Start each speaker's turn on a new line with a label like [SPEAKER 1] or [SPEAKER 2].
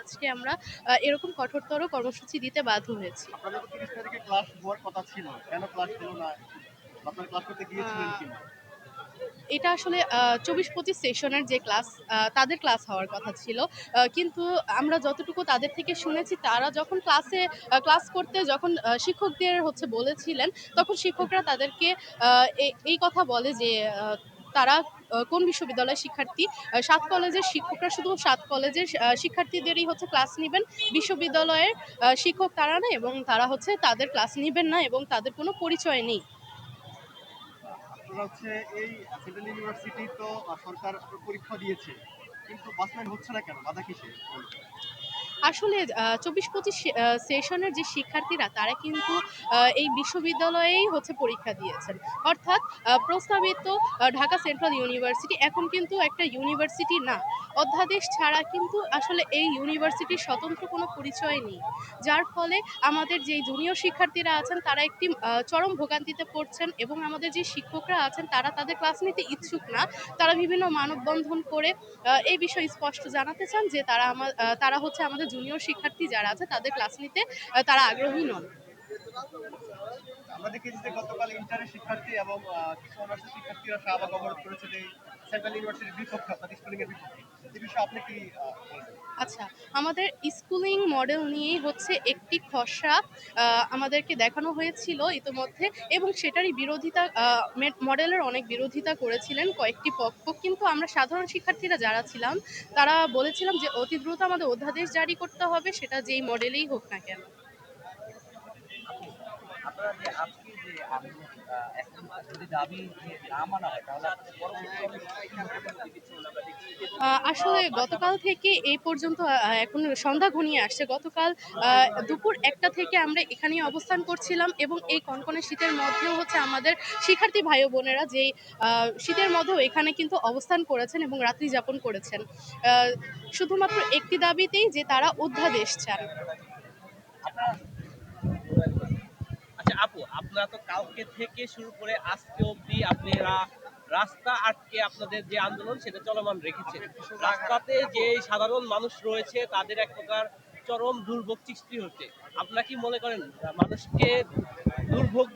[SPEAKER 1] আজকে আমরা এরকম কঠোরতর কর্মসূচি দিতে বাধ্য হয়েছি।
[SPEAKER 2] আপনাদের তিরিশ তারিখে ক্লাস হওয়ার কথা ছিল? কেন ক্লাস হলো না? আপনারা ক্লাস করতে গিয়েছিলেন কিনা?
[SPEAKER 1] এটা আসলে চব্বিশ পঁচিশ সেশনের যে ক্লাস তাদের ক্লাস হওয়ার কথা ছিল। কিন্তু আমরা যতটুকু তাদের থেকে শুনেছি তারা যখন ক্লাসে ক্লাস করতে যখন শিক্ষকদের হচ্ছে বলেছিলেন তখন শিক্ষকরা তাদেরকে আহ, এই কথা বলে যে তারা কোন বিশ্ববিদ্যালয়ের শিক্ষার্থী? সাত কলেজের শিক্ষকরা শুধু সাত কলেজের শিক্ষার্থীদেরই হচ্ছে ক্লাস নেবেন। বিশ্ববিদ্যালয়ের শিক্ষক তারা না এবং তারা হচ্ছে তাদের ক্লাস নেবেন না এবং তাদের কোনো পরিচয় নেই।
[SPEAKER 2] ইউনিভার্সিটি তো সরকার পরীক্ষা দিয়েছে। কিন্তু বাস্তবায়ন হচ্ছে না কেন? বাধা কিসে
[SPEAKER 1] আসলে চব্বিশ পঁচিশ সেশনের যে শিক্ষার্থীরা, তারা কিন্তু এই বিশ্ববিদ্যালয়েই হচ্ছে পরীক্ষা দিয়েছেন। অর্থাৎ প্রস্তাবিত ঢাকা সেন্ট্রাল ইউনিভার্সিটি এখন কিন্তু একটা ইউনিভার্সিটি না। অধ্যাদেশ ছাড়া কিন্তু আসলে এই ইউনিভার্সিটির স্বতন্ত্র কোনো পরিচয় নেই। যার ফলে আমাদের যে জুনিয়র শিক্ষার্থীরা আছেন, তারা একটি চরম ভোগান্তিতে পড়ছেন এবং আমাদের যে শিক্ষকরা আছেন, তারা তাদের ক্লাস নিতে ইচ্ছুক না। তারা বিভিন্ন মানববন্ধন করে এই বিষয়ে স্পষ্ট জানাতে চান যে তারা আমার তারা হচ্ছে আমাদের জুনিয়র শিক্ষার্থী যারা আছে তাদের ক্লাস নিতে তারা আগ্রহী নন।
[SPEAKER 2] আমরা দেখেছি যে গতকাল ইন্টারের শিক্ষার্থী এবং কিছু শিক্ষার্থীরা শাহবাগ অবরোধ করেছেন এই সেন্ট্রাল ইউনিভার্সিটির বিপক্ষে, অর্থাৎ স্কুলিং এর বিপক্ষে। এই বিষয়ে আপনি কি
[SPEAKER 1] আচ্ছা আমাদের স্কুলিং মডেল নিয়েই হচ্ছে একটি খসড়া আমাদেরকে দেখানো হয়েছিল ইতোমধ্যে এবং সেটারই বিরোধিতা মডেলের অনেক বিরোধিতা করেছিলেন কয়েকটি পক্ষ। কিন্তু আমরা সাধারণ শিক্ষার্থীরা যারা ছিলাম, তারা বলেছিলাম যে অতি দ্রুত আমাদের অধ্যাদেশ জারি করতে হবে, সেটা যেই মডেলেই হোক না কেন। আসলে গতকাল থেকে এই পর্যন্ত এখন সন্ধ্যা ঘনিয়ে আসছে। গতকাল দুপুর একটা থেকে আমরা এখানেই অবস্থান করছিলাম এবং এই কনকনে শীতের মধ্যেও হচ্ছে আমাদের শিক্ষার্থী ভাই বোনেরা যেই শীতের মধ্যেও এখানে কিন্তু অবস্থান করেছেন এবং রাত্রি যাপন করেছেন। শুধুমাত্র একটি দাবিতেই যে তারা অধ্যাদেশ চান।
[SPEAKER 3] আপু আপনারা তো কালকে থেকে শুরু করে আজকে অবধি আপনারা রাস্তা আটকে আপনাদের যে আন্দোলন সেটা চলমান রেখেছে রাস্তাতে যে সাধারণ মানুষ রয়েছে তাদের এক প্রকার চরম দুর্ভোগ সৃষ্টি হচ্ছে। আপনারা কি মনে করেন মানুষকে দুর্ভোগ